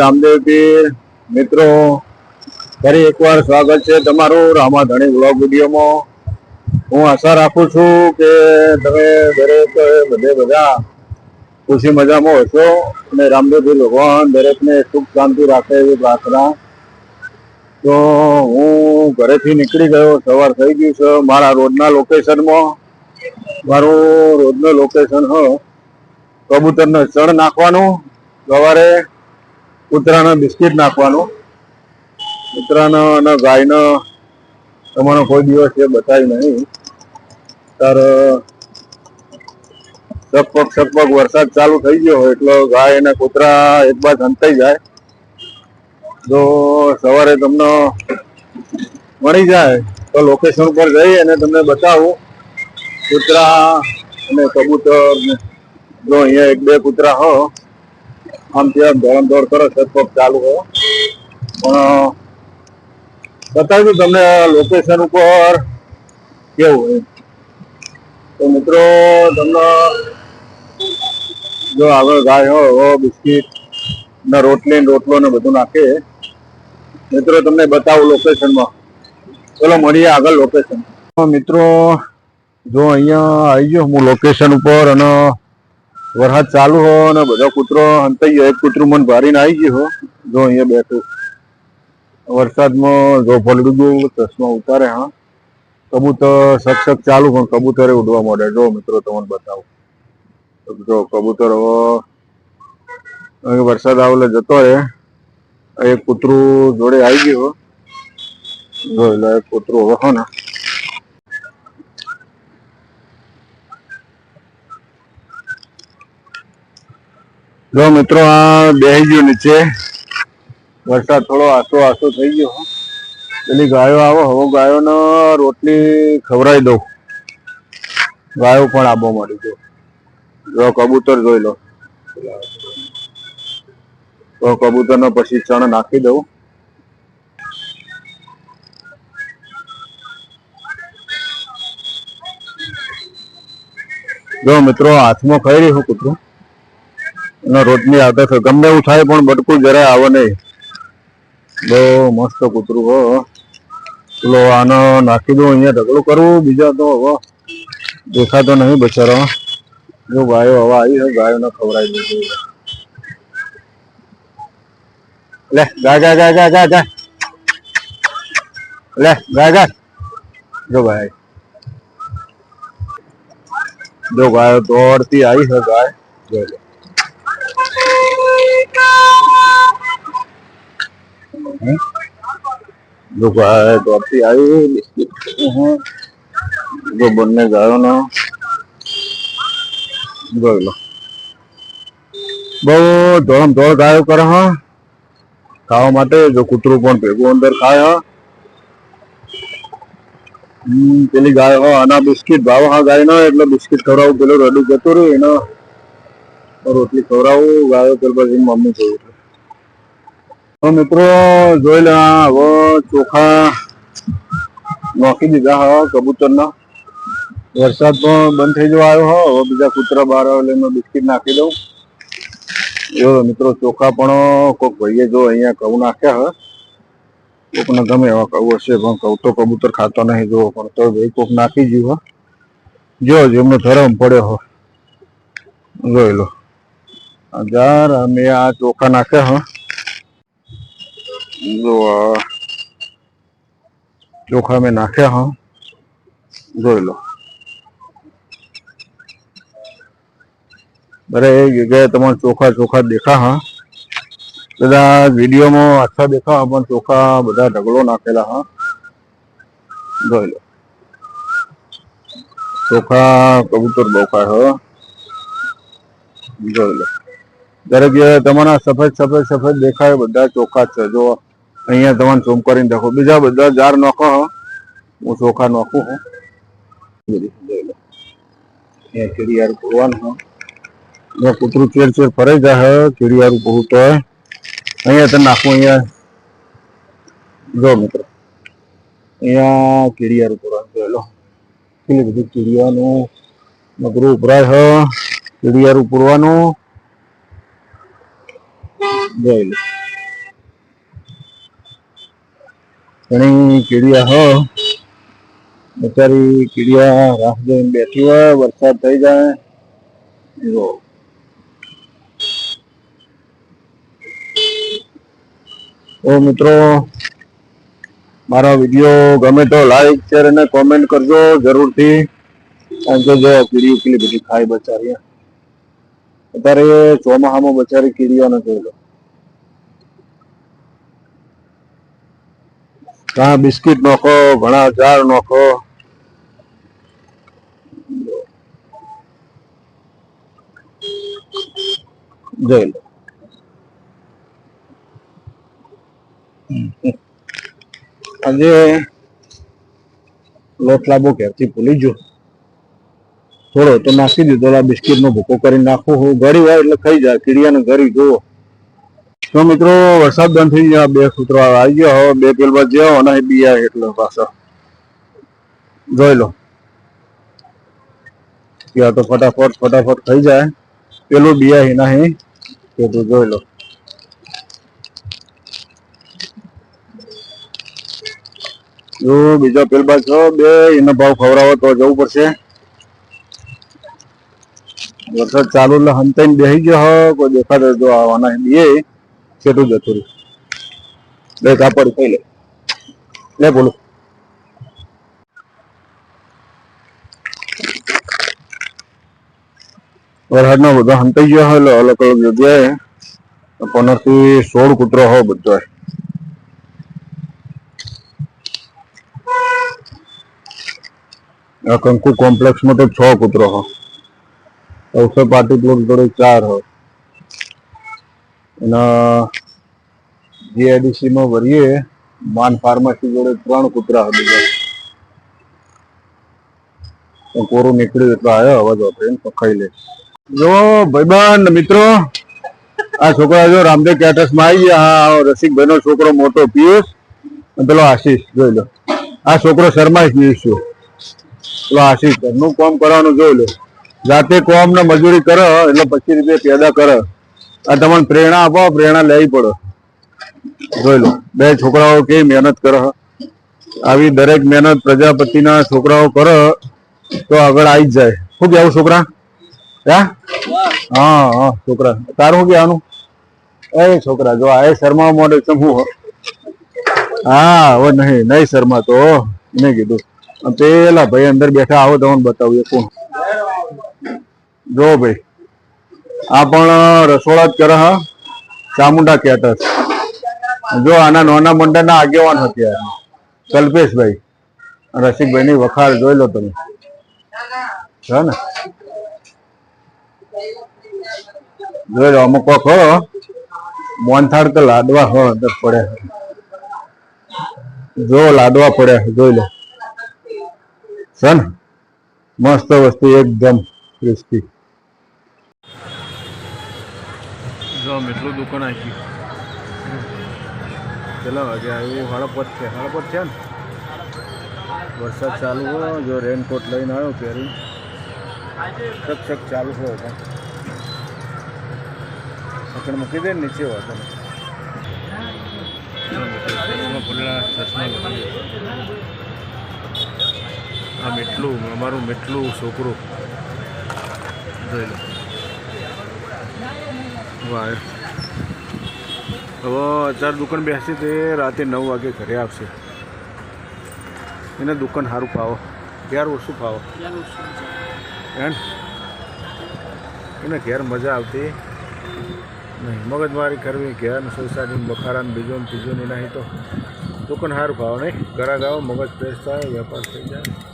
રામદેવ પીર મિત્રો, ફરી એકવાર સ્વાગત છે તમારું રામાધણી બ્લોગ વિડીયોમાં. હું આશા રાખું છું કે તમે દરેક બધે બધા ખુશી મજામાં હશો અને રામદેવ પીર ભગવાન દરેકને સુખ શાંતિ રાખે એવી પ્રાર્થના. તો હું ઘરેથી નીકળી ગયો, સવાર થઈ ગયું છે મારા રોજના લોકેશનમાં. મારું રોજનું લોકેશન હ, કબૂતરને ચણ નાખવાનું સવારે. કૂતરાને બિસ્કિટ નાખવાનું. કૂતરાનો અને ગાયનો તમારો કોઈ દિવસ એ બતાવી નહીં. તાર સગપગ સગપગ વરસાદ ચાલુ થઈ ગયો હોય એટલે ગાય અને કૂતરા એક બાદ હંતાઈ જાય. જો સવારે તમને મળી જાય તો લોકેશન પર જઈ અને તમને બતાવું. કૂતરા અને કબૂતર જો અહીંયા એક બે કૂતરા હો આમ ત્યાં દોડમ દોડ કરો સતપક ચાલુ હો પણ બતાવ્યું તમને લોકેશન ઉપર કેવું એમ તો મિત્રો, તમને જો આગળ ગાય હો, બિસ્કિટ ને રોટલી રોટલો ને બધું નાખે. મિત્રો, તમને બતાવું લોકેશનમાં ચલો, મળીએ આગળ લોકેશન મિત્રો, જો અહીંયા આવી ગયો હું લોકેશન ઉપર અને વરસાદ ચાલુ હો અને બધા કૂતરો હંતાઈ ગયો એક કૂતરું મને ભારીને આવી ગયું હો. જો અહીંયા બેઠું. વરસાદમાં જો પલડું ગયું ચશ્મા ઉતારે, હા. કબૂતર સક ચાલુ પણ કબૂતરે ઉડવા માંડે. જો મિત્રો તમને બતાવું. જો કબૂતર હવે વરસાદ આવે એટલે જતો રહે. એક કૂતરું જોડે આવી ગયું. જો એટલે કૂતરું હવે હો ને. જો મિત્રો, આ બેહી ગયો નીચે. વરસાદ થોડો આસો આસો થઈ ગયો. પેલી ગાયો આવો, હવે ગાયોનો રોટલી ખવડાવી દઉં. ગાયો પણ આબો મળી ગયો. જો કબૂતર જોઈ લો. તો કબૂતરનો પછી ચણ નાખી દઉં. જો મિત્રો, હાથમાં ખાઈ રહ્યું કૂતરું. અને રોટની આદત હોય ગમે એવું થાય પણ બટકું જરાય આવે નહીં. બહુ મસ્ત કૂતરું હો. પેલો આનો નાખી દઉં, અહીંયા ઢગલું કરવું બીજા તો હવે દેખાતો નહીં બચારો જો ગાયો હવે આવી છે, ગાયોને ખવડાવી દીધું લે ગા ગા ગા ગા ગા ગા લે ગા ગા જો ભાઈ. જો ગાયો દોડતી આવી છે, ગાય. જોઈ લો. ગાય દોડતી આવી જો બંને ગાયોનો ને લો. બહુ ધોળમ ધોળ ગાયો કરે, હા. ખાવા માટે જો કૂતરું પણ ભેગું અંદર ખાય, હા. પેલી ગાય, હો, આના બિસ્કિટ ભાવ, હા ગાય નો એટલે બિસ્કિટ ખવડાવું, પેલું રડું જતું રહ્યું, એનો રોટલી ખવડાવું, ગાયો પેલ પછી મમ્મી કહ્યું તો મિત્રો, જોઈ લે હવે ચોખા નોખી દીધા હા કબૂતરના. વરસાદ પણ બંધ થઈ જવા આવ્યો હવે બીજા કૂતરા બહાર આવે એટલે બિસ્કિટ નાખી દઉં. જો મિત્રો, ચોખા પણ કોક ભાઈએ જો અહીંયા કહું નાખ્યા હે કોકને ગમે એવા કહું હશે, પણ કહું તો કબૂતર ખાતો નહીં જોવો પણ તો ભાઈ કોક નાખી ગયું હો જો જેમનો ધરમ પડ્યો હો જોઈ લો. હજાર જાર અમે આ ચોખા નાખ્યા હો જો આ ચોખા મેં નાખ્યા હો જોઈ લો દરેક જગ્યાએ તમારે ચોખા ચોખા દેખા હા બધા વિડીયોમાં આછા દેખા પણ ચોખા બધા ઢગલો નાખેલા હા જોઈ લો ચોખા કબૂતર બહુ ખાય હો જોઈ લો દરેક જગ્યાએ તમારા સફેદ સફેદ સફેદ દેખાય બધા ચોખા જ છે જો અહીંયા તમારે ઝૂમ કરીને દેખો. બીજા બધા જાર નાખો હો. ચોખા નાખું હું. અહીંયા ચીડિયાર પૂરવાનું હા. અહીંયા ચેર ચેર ફરે જાય ચીડિયારું બહુ તો અહીંયા તને નાખું અહીંયા. જો મિત્રો. અહીંયા કીડિયારું પુરાણ જોયેલો કેટલી બધી કીડિયાનું મગરું ઉભરાય હ. કીડિયારું પૂરવાનું જોઈ લો. ઘણી કીડિયા હો. બચારી કીડિયા રાહ જોઈને બેઠી હોય, વરસાદ થઈ જાય. એવો તો મિત્રો, મારો વીડિયો ગમે તો લાઈક શેર અને કોમેન્ટ કરજો જરૂરથી, કારણ કે જો કીડી ઉકલી બધી ખાય બચારી અત્યારે ચોમાહામાં બચારી કીડીઓને જોઈ ઘણા બિસ્કિટ નોખો, ઘણા ઝાડ નોખો. જોઈ આજે લોટ લાંબો ઘેરથી ભૂલી ગયો. થોડો તો નાખી દીધો, ઓલા બિસ્કિટ નો ભૂકો કરી નાખું હું. ઘડી હોય એટલે ખાઈ જાય કીડિયાને ઘરી જુઓ. તો મિત્રો, વરસાદ બંધ થઈ ગયા. બે કૂતરો આવી ગયો. હવે બે પેલ બાદ જ્યાં અને બિયા એટલે પાછો જોઈ લો. ત્યાં તો ફટાફટ ફટાફટ થઈ જાય. પેલું બિયા હિના હી તું જોઈ લો. જો બીજો પેલ બાદ છો બે, એનો ભાવ ખવડાવો તો જવું પડશે. વરસાદ ચાલુ એટલે હંતાઈને બેસી ગયો હો. કોઈ દેખાતો જો આવવાના બે કેટલું જતું રહ્યું બે કાપડ થઈ લે. લે બોલો. વરસાદનો બધો હંતાઈ ગયો હોય અલગ અલગ જગ્યાએ પંદરથી સોળ કૂતરો હો બધો. કંકુ કોમ્પ્લેક્સમાં તો છ કૂતરો હોય અવસર પાર્ટી પ્લોટ જોડે ચાર હો. એના જીઆઈડીસીમાં વરીએ માન ફાર્મસી જોડે ત્રણ કૂતરા હતા કોરું નીકળ્યું એટલે આવ્યો અવાજ વાપરીને પકડી લે. જો ભાઈબાન મિત્રો, આ છોકરા જો રામદેવ કેટર્સમાં આવી ગયા. આ રસિકભાઈ નો છોકરો મોટો પિયુષ અને પેલો આશીષ, જોઈ લો. આ છોકરો શર્મા પિયુષ છું. પેલો આશીષ, ઘરનું કામ કરવાનું, જોઈ લો. જાતે કોમ ને મજૂરી કરો, એટલે પચીસ રૂપિયા પેદા કરો. આ તમને પ્રેરણા આપો, પ્રેરણા લેવી પડે. જોઈ લો, બે છોકરાઓ કેવી મહેનત કરો આવી દરેક મહેનત પ્રજાપતિના છોકરાઓ કરો તો આગળ આવી જ જાય. શું કેવું છોકરા? હે? હા છોકરા. તારું શું કહેવાનું? એ છોકરા, જો આ શર્મા મોડે શું હો હા. હવે નહીં નહીં શર્મા તો મેં કીધું. પેલા ભાઈ અંદર બેઠા, આવો તમને બતાવું કોણ? જો ભાઈ આ પણ રસોડા જ કરે ચામુંડા કેટર્સ જો આના નાના મંડળના આગેવાન હતા કલ્પેશભાઈ રસિકભાઈ ની વખાર જોઈ લો તમે. ને? જોઈ લો, અમુક કોક હો. મોનથાળ તો લાડવા હો, અંદર પડ્યા જો લાડવા પડ્યા જોઈ લો. છે ને? મસ્ત વસ્તુ, એકદમ ક્રિસ્પી. જો એટલું દુકાન આવી કેટલા વાગે આવ્યું? હળપત છે. હળપત છે ને? વરસાદ ચાલુ હોય, જો રેનકોટ લઈને આવ્યો પહેરી છક ચાલુ હોય પણ. મૂકી દે નીચે તમે આ મીઠલું અમારું મીઠલું છોકરું. જોઈ લો. વાહ હવે અત્યારે દુકાન બેસી તે રાતે નવ વાગે ઘરે આવશે. એને દુકાન સારું ફાવો. ઘેર ઓછું ફાવો. એમ એને? ઘેર મજા આવતી નહીં. મગજમારી કરવી ઘેર સોસાયટી બખારા બીજો ને ત્રીજો ને નહીં તો દુકાન સારું ફાવો નહીં. ઘરા ગાવો મગજ ફ્રેશ થાય વેપાર થઈ જાય.